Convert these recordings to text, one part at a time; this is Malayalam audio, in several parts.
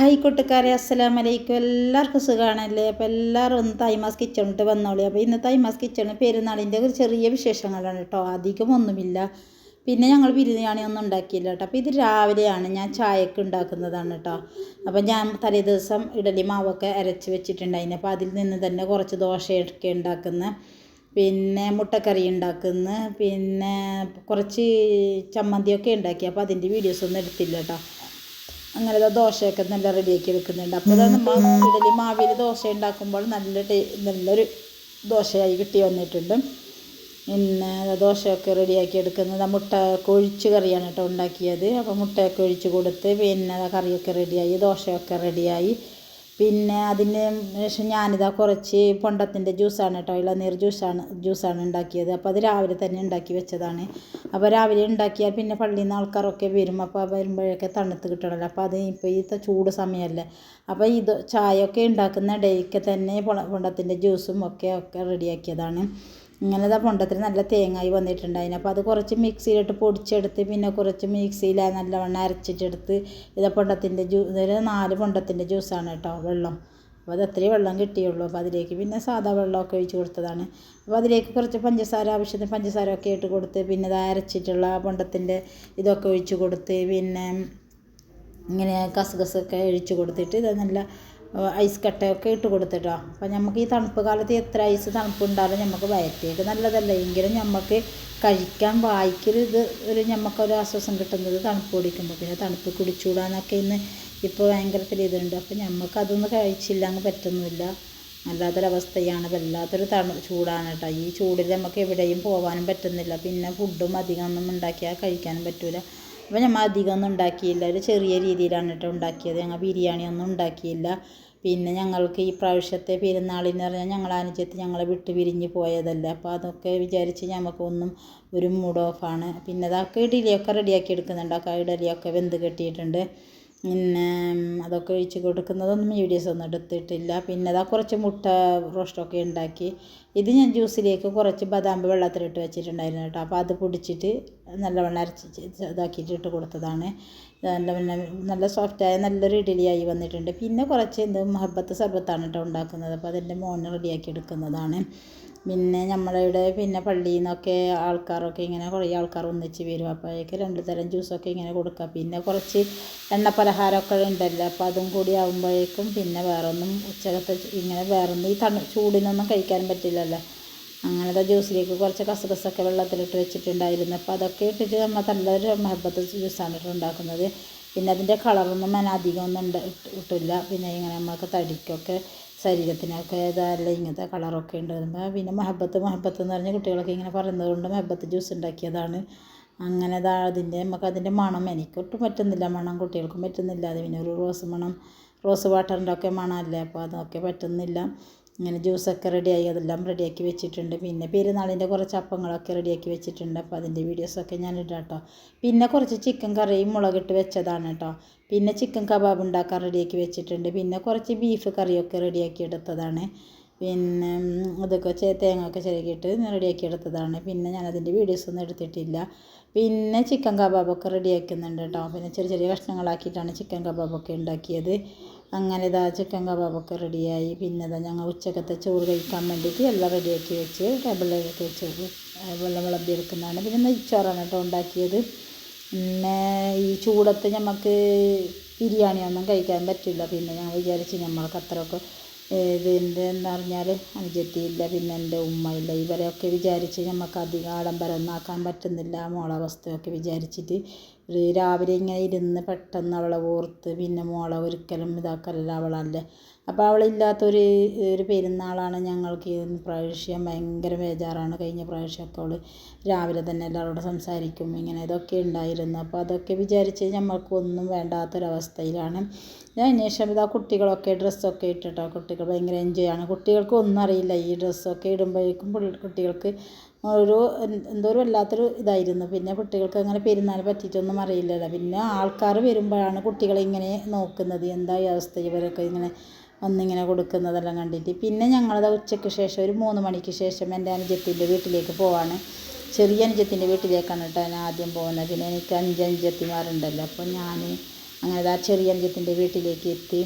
ഹായ് കൂട്ടുകാരെ അസ്സലാം വലൈക്കും എല്ലാവർക്കും സുഖമാണല്ലേ അപ്പോൾ എല്ലാവരും ഒന്ന് തൈമാസ് കിച്ചണിട്ട് വന്നോളി. അപ്പോൾ ഇന്ന് തൈമാസ് കിച്ചണ് പെരുന്നാളിന്റെ ഒരു ചെറിയ വിശേഷങ്ങളാണ് കേട്ടോ. അധികം ഒന്നുമില്ല. പിന്നെ ഞങ്ങൾ ബിരിയാണി ഒന്നും ഉണ്ടാക്കിയില്ല കേട്ടോ. അപ്പോൾ ഇത് രാവിലെയാണ് ഞാൻ ചായക്ക് ഉണ്ടാക്കുന്നതാണ് കേട്ടോ. അപ്പോൾ ഞാൻ തലേ ദിവസം ഇഡലി മാവൊക്കെ അരച്ച് വെച്ചിട്ടുണ്ടായിന്. അപ്പോൾ അതിൽ നിന്ന് തന്നെ കുറച്ച് ദോശയൊക്കെ ഉണ്ടാക്കുന്ന. പിന്നെ മുട്ടക്കറി ഉണ്ടാക്കുന്ന. പിന്നെ കുറച്ച് ചമ്മന്തിയൊക്കെ ഉണ്ടാക്കി. അപ്പോൾ അതിന്റെ വീഡിയോസ് ഒന്നും എടുത്തില്ല കേട്ടോ. അങ്ങനെ ദോശയൊക്കെ നല്ല റെഡിയാക്കി എടുക്കുന്നുണ്ട് അപ്പോൾ നമ്മൾ ഇഡലി മാവിൽ ദോശ ഉണ്ടാക്കുമ്പോൾ നല്ല ടേ നല്ലൊരു ദോശയായി കിട്ടി വന്നിട്ടുണ്ട്. പിന്നെ ദോശയൊക്കെ റെഡിയാക്കി എടുക്കുന്നത് മുട്ട കൊഴിച്ച് കറിയാണ് കേട്ടോ ഉണ്ടാക്കിയത്. അപ്പോൾ മുട്ടയൊക്കെ ഒഴിച്ച് കൊടുത്ത് പിന്നെ കറിയൊക്കെ റെഡിയായി. ദോശയൊക്കെ റെഡിയായി. പിന്നെ അതിന് ശേഷം ഞാനിതാ കുറച്ച് പൊണ്ടത്തിന്റെ ജ്യൂസാണ് കേട്ടോ ഇളനീർ ജ്യൂസാണ് ജ്യൂസാണ് ഉണ്ടാക്കിയത്. അപ്പോൾ അത് രാവിലെ തന്നെ ഉണ്ടാക്കി വെച്ചതാണ്. അപ്പോൾ രാവിലെ ഉണ്ടാക്കിയാൽ പിന്നെ പള്ളിയിൽ നിന്ന് ആൾക്കാരൊക്കെ വരും. അപ്പോൾ വരുമ്പോഴൊക്കെ തണുത്ത് കിട്ടണമല്ലോ. അപ്പോൾ അത് ഇപ്പോൾ ഈ ചൂട് സമയമല്ലേ. അപ്പോൾ ഇത് ചായയൊക്കെ ഉണ്ടാക്കുന്ന ഇടയ്ക്ക് തന്നെ പൊണ്ടത്തിന്റെ ജ്യൂസും ഒക്കെ ഒക്കെ റെഡിയാക്കിയതാണ്. ഇങ്ങനെ ഇതാ പൊണ്ടത്തിന് നല്ല തേങ്ങായി വന്നിട്ടുണ്ടായിന്. അപ്പോൾ അത് കുറച്ച് മിക്സിയിലിട്ട് പൊടിച്ചെടുത്ത് പിന്നെ കുറച്ച് മിക്സിയിൽ നല്ലവണ്ണം അരച്ചിട്ടെടുത്ത് ഇത് പൊണ്ടത്തിന്റെ ജ്യൂ ഇതൊരു നാല് പൊണ്ടത്തിന്റെ ജ്യൂസാണ് കേട്ടോ വെള്ളം. അപ്പോൾ അത് അത്രയും വെള്ളം കിട്ടിയുള്ളൂ. അപ്പോൾ അതിലേക്ക് പിന്നെ സാധാ വെള്ളമൊക്കെ ഒഴിച്ച് കൊടുത്തതാണ്. അപ്പോൾ അതിലേക്ക് കുറച്ച് പഞ്ചസാര ആവശ്യത്തിന് പഞ്ചസാര ഒക്കെ ഇട്ട് കൊടുത്ത് പിന്നെ അത് അരച്ചിട്ടുള്ള പൊണ്ടത്തിന്റെ ഇതൊക്കെ ഒഴിച്ച് കൊടുത്ത് പിന്നെ ഇങ്ങനെ കസകസൊക്കെ ഒഴിച്ച് കൊടുത്തിട്ട് ഇത് നല്ല ഐസ് കട്ടയൊക്കെ ഇട്ട് കൊടുത്തിട്ടോ. അപ്പോൾ നമുക്ക് ഈ തണുപ്പ് കാലത്ത് എത്ര ഐസ് തണുപ്പ് ഉണ്ടാലും നമുക്ക് വയറ്റേക്ക് നല്ലതല്ല? എങ്കിലും നമുക്ക് കഴിക്കാൻ വായിക്കൽ ഇത് ഒരു നമുക്കൊരു ആശ്വാസം കിട്ടുന്നത് തണുപ്പ് കുടിക്കുമ്പോൾ പിന്നെ തണുപ്പ് കുടിച്ചൂടാന്നൊക്കെ ഇന്ന് ഇപ്പോൾ ഭയങ്കരത്തിൽ ഇതുണ്ട് അപ്പോൾ നമുക്ക് അതൊന്നും കഴിച്ചില്ല അങ്ങ് പറ്റുന്നില്ല നല്ലാത്തൊരവസ്ഥയാണ് വല്ലാത്തൊരു തണു ചൂടാണ് കേട്ടോ ഈ ചൂടിൽ നമുക്ക് എവിടെയും പോകാനും പറ്റുന്നില്ല. പിന്നെ ഫുഡും അധികം ഒന്നും ഉണ്ടാക്കിയാൽ കഴിക്കാനും പറ്റില്ല അപ്പോൾ ഞമ്മ അധികം ഒന്നും ഉണ്ടാക്കിയില്ല. ഒരു ചെറിയ രീതിയിലാണ് കേട്ടോ ഉണ്ടാക്കിയത്. ഞങ്ങൾ ബിരിയാണി ഒന്നും ഉണ്ടാക്കിയില്ല. പിന്നെ ഞങ്ങൾക്ക് ഈ പ്രാവശ്യത്തെ പെരുന്നാളിന് പറഞ്ഞാൽ ഞങ്ങൾ അനുജത്ത് ഞങ്ങളെ വിട്ട് പിരിഞ്ഞ് പോയതല്ല. അപ്പോൾ അതൊക്കെ വിചാരിച്ച് ഞമ്മക്കൊന്നും ഒരു മൂഡ് ഓഫാണ് പിന്നെ അതൊക്കെ ഇഡലിയൊക്കെ റെഡിയാക്കി എടുക്കുന്നുണ്ട്. ആ ഇഡലിയൊക്കെ വെന്ത് കെട്ടിയിട്ടുണ്ട്. പിന്നെ അതൊക്കെ ഒഴിച്ച് കൊടുക്കുന്നതൊന്നും വീഡിയോസ് ഒന്നും എടുത്തിട്ടില്ല. പിന്നെ അതാ കുറച്ച് മുട്ട റോസ്റ്റൊക്കെ ഉണ്ടാക്കി. ഇത് ഞാൻ ജ്യൂസിലേക്ക് കുറച്ച് ബദാം വെള്ളത്തിലിട്ട് വെച്ചിട്ടുണ്ടായിരുന്നു കേട്ടോ. അപ്പോൾ അത് പൊടിച്ചിട്ട് നല്ലവണ്ണം അരച്ച് ഇതാക്കിയിട്ട് ഇട്ട് കൊടുത്തതാണ്. നല്ല പിന്നെ നല്ല സോഫ്റ്റായ നല്ലൊരു ഇഡലിയായി വന്നിട്ടുണ്ട്. പിന്നെ കുറച്ച് എന്ത് മഹബത്ത് സർബത്താണ് കേട്ടോ ഉണ്ടാക്കുന്നത്. അപ്പോൾ അതെന്റെ മോന് റെഡിയാക്കി എടുക്കുന്നതാണ്. പിന്നെ നമ്മളിവിടെ പിന്നെ പള്ളിയിൽ നിന്നൊക്കെ ആൾക്കാരൊക്കെ ഇങ്ങനെ കുറേ ആൾക്കാർ ഒന്നിച്ച് വരും. അപ്പോഴേക്ക് രണ്ട് തരം ജ്യൂസൊക്കെ ഇങ്ങനെ കൊടുക്കുക പിന്നെ കുറച്ച് എണ്ണ പലഹാരമൊക്കെ ഉണ്ടല്ലോ അപ്പോൾ അതും കൂടി ആകുമ്പോഴേക്കും പിന്നെ വേറൊന്നും ഉച്ചകത്തെ ഇങ്ങനെ വേറൊന്നും ഈ തണു ചൂടിനൊന്നും കഴിക്കാൻ പറ്റില്ലല്ലോ. അങ്ങനത്തെ ജ്യൂസിലേക്ക് കുറച്ച് കസകസൊക്കെ വെള്ളത്തിലിട്ട് വെച്ചിട്ടുണ്ടായിരുന്നു. അപ്പോൾ അതൊക്കെ ഇട്ടിട്ട് നമ്മൾ നല്ലൊരു മഹബത്ത് ജ്യൂസാണ് ഇട്ട് ഉണ്ടാക്കുന്നത് പിന്നെ അതിന്റെ കളറൊന്നും ഞാൻ അധികം ഇട്ട് ഇട്ടില്ല. പിന്നെ ഇങ്ങനെ നമ്മൾക്ക് തടിക്കൊക്കെ ശരീരത്തിനൊക്കെ ഇതല്ല ഇങ്ങനത്തെ കളറൊക്കെ ഉണ്ട് പിന്നെ മഹബത്ത് മഹബത്ത് എന്ന് പറഞ്ഞ കുട്ടികളൊക്കെ ഇങ്ങനെ പറയുന്നത് കൊണ്ട് മഹബത്ത് ജ്യൂസ് ഉണ്ടാക്കിയതാണ്. അങ്ങനെ ഇതാ അതിന്റെ നമുക്ക് അതിന്റെ മണം എനിക്കൊട്ടും പറ്റുന്നില്ല മണം കുട്ടികൾക്കും പറ്റുന്നില്ല. അത് പിന്നെ ഒരു റോസ് മണം റോസ് വാട്ടറിന്റെ ഒക്കെ മണമല്ലേ? അപ്പോൾ അതൊക്കെ പറ്റുന്നില്ല. ഇങ്ങനെ ജ്യൂസൊക്കെ റെഡിയായി അതെല്ലാം റെഡിയാക്കി വെച്ചിട്ടുണ്ട്. പിന്നെ പെരുന്നാളിന്റെ കുറച്ച് അപ്പങ്ങളൊക്കെ റെഡിയാക്കി വെച്ചിട്ടുണ്ട്. അപ്പോൾ അതിന്റെ വീഡിയോസൊക്കെ ഞാൻ ഇടാം കേട്ടോ. പിന്നെ കുറച്ച് ചിക്കൻ കറിയും മുളകിട്ട് വെച്ചതാണ് കേട്ടോ. പിന്നെ ചിക്കൻ കബാബ് ഉണ്ടാക്കാൻ റെഡിയാക്കി വെച്ചിട്ടുണ്ട്. പിന്നെ കുറച്ച് ബീഫ് കറിയൊക്കെ റെഡിയാക്കി എടുത്തതാണ്. പിന്നെ അതൊക്കെ തേങ്ങ ഒക്കെ ചിരകിയിട്ട് റെഡിയാക്കി എടുത്തതാണ്. പിന്നെ ഞാൻ അതിന്റെ വീഡിയോസ് ഒന്നും എടുത്തിട്ടില്ല. പിന്നെ ചിക്കൻ കബാബൊക്കെ റെഡിയാക്കുന്നുണ്ട് കേട്ടോ. പിന്നെ ചെറിയ ചെറിയ കഷ്ണങ്ങളാക്കിയിട്ടാണ് ചിക്കൻ കബാബൊക്കെ ഉണ്ടാക്കിയത്. അങ്ങനെ ഇതാ ചിക്കൻ കബാബൊക്കെ റെഡിയായി പിന്നെ ഇതാ ഞങ്ങൾ ഉച്ചക്കത്തെ ചോറ് കഴിക്കാൻ വേണ്ടിയിട്ട് എല്ലാം റെഡിയാക്കി വെച്ച് ടേബിളിലൊക്കെ വെച്ച് വെള്ളം വിളമ്പി എടുക്കുന്നതാണ്. പിന്നെ നെയ്ച്ചോറാണ് കേട്ടോ ഉണ്ടാക്കിയത്. പിന്നെ ഈ ചൂടത്ത് നമുക്ക് ബിരിയാണിയൊന്നും കഴിക്കാൻ പറ്റില്ല. പിന്നെ ഞാൻ വിചാരിച്ച് നമ്മൾക്ക് അത്രയൊക്കെ ഇതിന്റെ എന്താ പറഞ്ഞാൽ അനുജത്തിയില്ല പിന്നെ എന്റെ ഉമ്മയില്ല. ഇവരെയൊക്കെ വിചാരിച്ച് നമുക്ക് അധികം ആഡംബരമൊന്നും ആക്കാൻ പറ്റുന്നില്ല മോളെ അവസ്ഥയൊക്കെ വിചാരിച്ചിട്ട് രാവിലെ ഇങ്ങനെ ഇരുന്ന് പെട്ടെന്ന് അവളെ ഓർത്ത് പിന്നെ മോളെ ഒരിക്കലും ഇതാക്കലില്ല അവളല്ലേ. അപ്പോൾ അവളില്ലാത്തൊരു ഒരു പെരുന്നാളാണ് ഞങ്ങൾക്ക് ഈ പ്രാവശ്യം ഭയങ്കര ബേജാറാണ്. കഴിഞ്ഞ പ്രാവശ്യമൊക്കെ അവൾ രാവിലെ തന്നെ എല്ലാവരോടും സംസാരിക്കും ഇങ്ങനെ ഇതൊക്കെ ഉണ്ടായിരുന്നു. അപ്പോൾ അതൊക്കെ വിചാരിച്ച് നമ്മൾക്കൊന്നും വേണ്ടാത്തൊരവസ്ഥയിലാണ്. ഞാൻ ശേഷം ഇതാ കുട്ടികളൊക്കെ ഡ്രസ്സൊക്കെ ഇട്ടിട്ടോ കുട്ടികൾ ഭയങ്കര എൻജോയ് ആണ്. കുട്ടികൾക്ക് ഒന്നും അറിയില്ല ഈ ഡ്രസ്സൊക്കെ ഇടുമ്പോഴേക്കും കുട്ടികൾക്ക് ഒരു എന്തോ ഒരു വല്ലാത്തൊരു ഇതായിരുന്നു. പിന്നെ കുട്ടികൾക്ക് അങ്ങനെ പെരുന്നാൾ പറ്റിയിട്ടൊന്നും അറിയില്ലല്ലോ. പിന്നെ ആൾക്കാർ വരുമ്പോഴാണ് കുട്ടികളെ ഇങ്ങനെ നോക്കുന്നത്. എന്താ ഈ അവസ്ഥ? ഇവരൊക്കെ ഇങ്ങനെ വന്നിങ്ങനെ കൊടുക്കുന്നതെല്ലാം കണ്ടിട്ട്. പിന്നെ ഞങ്ങളത് ഉച്ചയ്ക്ക് ശേഷം ഒരു മൂന്ന് മണിക്ക് ശേഷം എന്റെ അനുജത്തിന്റെ വീട്ടിലേക്ക് പോവാണ്. ചെറിയ അനുജത്തിന്റെ വീട്ടിലേക്കാണ് കേട്ടോ ഞാൻ ആദ്യം പോകുന്നത്. പിന്നെ എനിക്ക് അഞ്ച് അനുജത്തിമാരുണ്ടല്ലോ. അപ്പോൾ ഞാൻ അങ്ങനെ ആ ചെറിയ അനുജത്തിന്റെ വീട്ടിലേക്ക് എത്തി.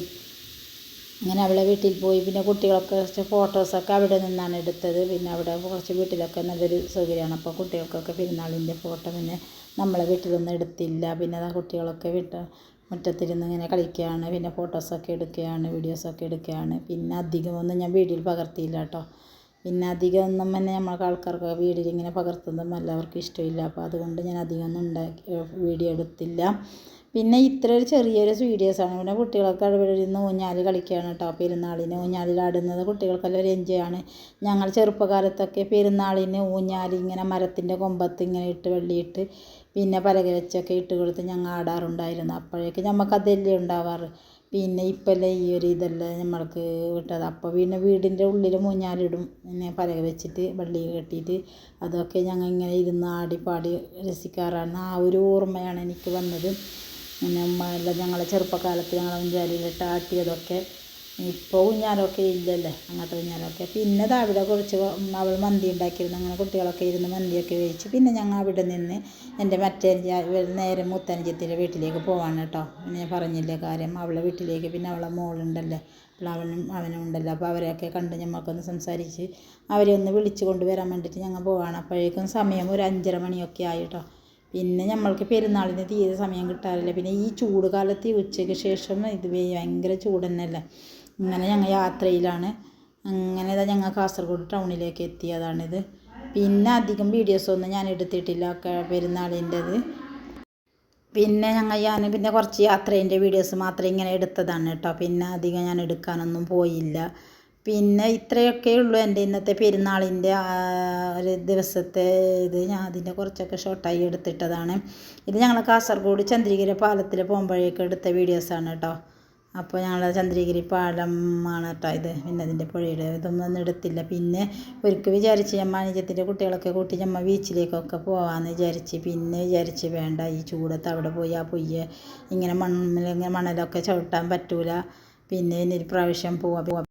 അങ്ങനെ അവളെ വീട്ടിൽ പോയി. പിന്നെ കുട്ടികളൊക്കെ കുറച്ച് ഫോട്ടോസൊക്കെ അവിടെ നിന്നാണ് എടുത്തത്. പിന്നെ അവിടെ കുറച്ച് വീട്ടിലൊക്കെ നല്ലൊരു സൗകര്യമാണ്. അപ്പോൾ കുട്ടികൾക്കൊക്കെ പെരുന്നാളിന്റെ ഫോട്ടോ പിന്നെ നമ്മളെ വീട്ടിലൊന്നും എടുത്തില്ല. പിന്നെ ആ കുട്ടികളൊക്കെ വിട്ട് മുറ്റത്തിരുന്ന് ഇങ്ങനെ കളിക്കുകയാണ്. പിന്നെ ഫോട്ടോസൊക്കെ എടുക്കുകയാണ് വീഡിയോസൊക്കെ എടുക്കുകയാണ്. പിന്നെ അധികമൊന്നും ഞാൻ വീഡിയോയിൽ പകർത്തിയില്ല കേട്ടോ. പിന്നെ അധികമൊന്നും തന്നെ നമ്മൾക്ക് ആൾക്കാർക്ക് വീഡിയോയിൽ ഇങ്ങനെ പകർത്തുന്നതും എല്ലാവർക്കും ഇഷ്ടമില്ല. അപ്പോൾ അതുകൊണ്ട് ഞാൻ അധികം ഒന്നും ഉണ്ടാക്കി വീഡിയോ എടുത്തില്ല. പിന്നെ ഇത്ര ഒരു ചെറിയൊരു ആണ്. പിന്നെ കുട്ടികളൊക്കെ അവിടെ ഇരുന്ന് ഊഞ്ഞാൽ കളിക്കുകയാണ് കേട്ടോ പെരുന്നാളിന്. ഊഞ്ഞാലിലാടുന്നത് കുട്ടികൾക്കെല്ലാം ഒരു എൻജോയ് ആണ്. ഞങ്ങൾ ചെറുപ്പകാലത്തൊക്കെ പെരുന്നാളിന് ഊഞ്ഞാൽ ഇങ്ങനെ മരത്തിന്റെ കൊമ്പത്ത് ഇങ്ങനെ ഇട്ട് വെള്ളിയിട്ട് പിന്നെ പലക വെച്ചൊക്കെ ഇട്ട് കൊടുത്ത് ഞങ്ങൾ ആടാറുണ്ടായിരുന്നു. അപ്പോഴേക്ക് നമുക്ക് അതല്ലേ ഉണ്ടാവാറ്. പിന്നെ ഇപ്പോഴല്ലേ ഈ ഒരു ഇതല്ലേ നമ്മൾക്ക് വിട്ടത്. അപ്പോൾ പിന്നെ വീടിന്റെ ഉള്ളിൽ മൂഞ്ഞാലിടും പിന്നെ പലക വെച്ചിട്ട് വള്ളി കെട്ടിയിട്ട് അതൊക്കെ ഞങ്ങൾ ഇങ്ങനെ ഇരുന്ന് ആടി പാടി രസിക്കാറാണ്. ആ ഒരു ഓർമ്മയാണ് എനിക്ക് വന്നത്. പിന്നെ ഉമ്മ എല്ലാം ഞങ്ങളെ ചെറുപ്പക്കാലത്ത് ഞങ്ങളെ ഊഞ്ഞാലിലിട്ട് ആട്ടിയതൊക്കെ. ഇപ്പോൾ ഊഞ്ഞാലൊക്കെ ഇല്ലല്ലേ അങ്ങനത്തെ ഊഞ്ഞാലൊക്കെ പിന്നെ അവിടെ കുറച്ച് അവൾ മന്തി ഉണ്ടാക്കിയിരുന്നു അങ്ങനെ കുട്ടികളൊക്കെ ഇരുന്ന് മന്തിയൊക്കെ കഴിച്ച് പിന്നെ ഞങ്ങൾ അവിടെ നിന്ന് എന്റെ മറ്റേ നേരെ മൂത്തനുജത്തിന്റെ വീട്ടിലേക്ക് പോവാണ് കേട്ടോ. ഞാൻ പറഞ്ഞില്ലേ കാര്യം? അവളെ വീട്ടിലേക്ക് പിന്നെ അവളെ മോളുണ്ടല്ലേ അവനും അവനും ഉണ്ടല്ലോ. അപ്പോൾ അവരെയൊക്കെ കണ്ട് ഞമ്മക്കൊന്ന് സംസാരിച്ച് അവരെ ഒന്ന് വിളിച്ച് കൊണ്ടുവരാൻ വേണ്ടിയിട്ട് ഞങ്ങൾ പോവാണ്. അപ്പോഴേക്കും സമയം ഒരു അഞ്ചര മണിയൊക്കെ ആയി കേട്ടോ. പിന്നെ നമ്മൾക്ക് പെരുന്നാളിന് തീരെ സമയം കിട്ടാറില്ല. പിന്നെ ഈ ചൂട് കാലത്ത് ഉച്ചയ്ക്ക് ശേഷം ഇത് ഭയങ്കര ചൂട് തന്നെയല്ലേ ഇങ്ങനെ ഞങ്ങൾ യാത്രയിലാണ്. അങ്ങനെ ഇതാ ഞങ്ങൾ കാസർഗോഡ് ടൗണിലേക്ക് എത്തിയതാണിത് പിന്നെ അധികം വീഡിയോസ് ഒന്നും ഞാൻ എടുത്തിട്ടില്ല പെരുന്നാളിന്റെത്. പിന്നെ ഞങ്ങൾ ഞാൻ പിന്നെ കുറച്ച് യാത്രേന്റെ വീഡിയോസ് മാത്രമേ ഇങ്ങനെ എടുത്തതാണ് കേട്ടോ. പിന്നെ അധികം ഞാൻ എടുക്കാനൊന്നും പോയില്ല. പിന്നെ ഇത്രയൊക്കെ ഉള്ളൂ എന്റെ ഇന്നത്തെ പെരുന്നാളിന്റെ ഒരു ദിവസത്തെ ഇത്. ഞാൻ അതിന്റെ കുറച്ചൊക്കെ ഷോർട്ടായി എടുത്തിട്ടതാണ്. ഇത് ഞങ്ങൾ കാസർഗോഡ് ചന്ദ്രഗിരി പാലത്തിൽ പോകുമ്പോഴേക്ക് എടുത്ത വീഡിയോസാണ് കേട്ടോ അപ്പോൾ ഞങ്ങൾ ചന്ദ്രഗിരി പാലമാണ് കേട്ടോ ഇത്. പിന്നെ അതിന്റെ പുഴയുടെ ഇതൊന്നും എടുത്തില്ല. പിന്നെ ഒരിക്കൽ വിചാരിച്ച് ഞമ്മ അനുജത്തിന്റെ കുട്ടികളൊക്കെ കൂട്ടി ഞമ്മ ബീച്ചിലേക്കൊക്കെ പോകാമെന്ന് വിചാരിച്ച്. പിന്നെ വിചാരിച്ച് വേണ്ട ഈ ചൂടത്ത് അവിടെ പോയി ആ പൊയ്യ ഇങ്ങനെ മണ്ണിൽ ഇങ്ങനെ മണലൊക്കെ ചവിട്ടാൻ പറ്റൂല. പിന്നെ ഇനി ഒരു പ്രാവശ്യം പോവാം.